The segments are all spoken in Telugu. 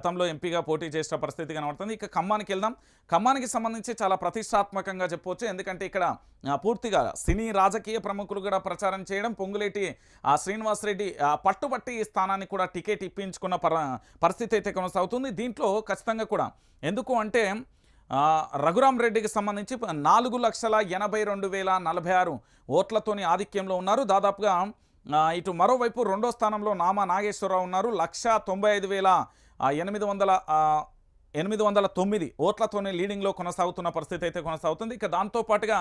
గతంలో ఎంపీగా పోటీ చేసిన పరిస్థితి కనబడుతుంది. ఇక ఖమ్మానికి వెళ్దాం. ఖమ్మానికి సంబంధించి చాలా ప్రతిష్టాత్మకంగా చెప్పవచ్చు. ఎందుకంటే ఇక్కడ పూర్తిగా సినీ రాజకీయ ప్రముఖులు కూడా ప్రచారం చేయడం పొంగులేటి ఆ, శ్రీనివాస్ రెడ్డి పట్టుబట్టి ఈ స్థానాన్ని కూడా టికెట్ ఇప్పించుకున్న పరిస్థితి అయితే కొనసాగుతుంది. దీంట్లో ఖచ్చితంగా కూడా ఎందుకు అంటే రఘురామ్ రఘురాం రెడ్డికి సంబంధించి నాలుగు లక్షల ఎనభై రెండు వేల నలభై ఆరు ఓట్లతోని ఆధిక్యంలో ఉన్నారు. దాదాపుగా ఇటు మరోవైపు రెండో స్థానంలో నామా నాగేశ్వరరావు ఉన్నారు. లక్ష తొంభై ఐదు వేల ఎనిమిది వందల ఎనిమిది వందల తొమ్మిది ఓట్లతోనే లీడింగ్లో కొనసాగుతున్న పరిస్థితి అయితే కొనసాగుతుంది. ఇక దాంతోపాటుగా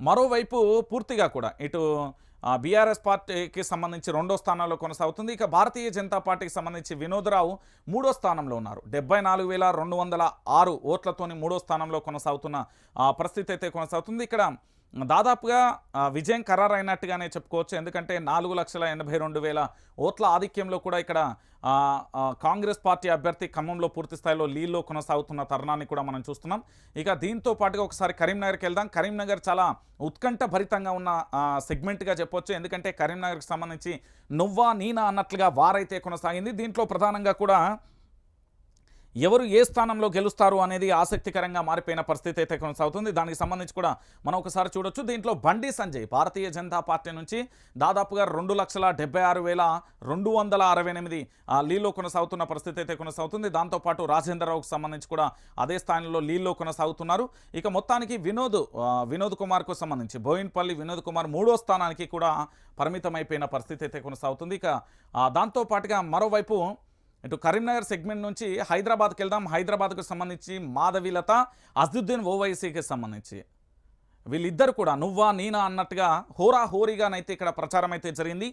మరోవైపు పూర్తిగా కూడా ఇటు బీఆర్ఎస్ పార్టీకి సంబంధించి రెండో స్థానంలో కొనసాగుతుంది. ఇక భారతీయ జనతా పార్టీకి సంబంధించి వినోదరావు మూడో స్థానంలో ఉన్నారు. డెబ్బై నాలుగు వేల రెండు వందల ఆరు ఓట్లతోని మూడో స్థానంలో కొనసాగుతున్న పరిస్థితి అయితే కొనసాగుతుంది. ఇక్కడ దాదాపుగా విజయం ఖరారైనట్టుగానే చెప్పుకోవచ్చు. ఎందుకంటే నాలుగు లక్షల ఎనభై రెండు వేల ఓట్ల ఆధిక్యంలో కూడా ఇక్కడ కాంగ్రెస్ పార్టీ అభ్యర్థి ఖమ్మంలో పూర్తి స్థాయిలో లీల్లో కొనసాగుతున్న తరుణాన్ని కూడా మనం చూస్తున్నాం. ఇక దీంతో పాటుగా ఒకసారి కరీంనగర్కి వెళ్దాం. కరీంనగర్ చాలా ఉత్కంఠ భరితంగా ఉన్న సెగ్మెంట్గా చెప్పొచ్చు. ఎందుకంటే కరీంనగర్కి సంబంధించి నువ్వా నీనా అన్నట్లుగా వారైతే కొనసాగింది. దీంట్లో ప్రధానంగా కూడా ఎవరు ఏ స్థానంలో గెలుస్తారు అనేది ఆసక్తికరంగా మారిపోయిన పరిస్థితి అయితే కొనసాగుతుంది. దానికి సంబంధించి కూడా మనం ఒకసారి చూడొచ్చు. దీంట్లో బండి సంజయ్ భారతీయ జనతా పార్టీ నుంచి దాదాపుగా రెండు లక్షల డెబ్బై ఆరు వేల రెండు వందల అరవై ఎనిమిది లీలో కొనసాగుతున్న పరిస్థితి అయితే కొనసాగుతుంది. దాంతోపాటు రాజేంద్రరావుకు సంబంధించి కూడా అదే స్థానంలో లీల్లో కొనసాగుతున్నారు. ఇక మొత్తానికి వినోద్ వినోద్ కుమార్కు సంబంధించి బోయిన్పల్లి వినోద్ కుమార్ మూడో స్థానానికి కూడా పరిమితమైపోయిన పరిస్థితి అయితే కొనసాగుతుంది. ఇక దాంతోపాటుగా మరోవైపు ఇటు కరీంనగర్ సెగ్మెంట్ నుంచి హైదరాబాద్కి వెళ్దాం. హైదరాబాద్కు సంబంధించి మాధవిలత అజుద్దీన్ ఓవైసీకి సంబంధించి. వీళ్ళిద్దరు కూడా నువ్వా నేనా అన్నట్టుగా హోరా హోరీగానైతే ఇక్కడ ప్రచారం అయితే జరిగింది.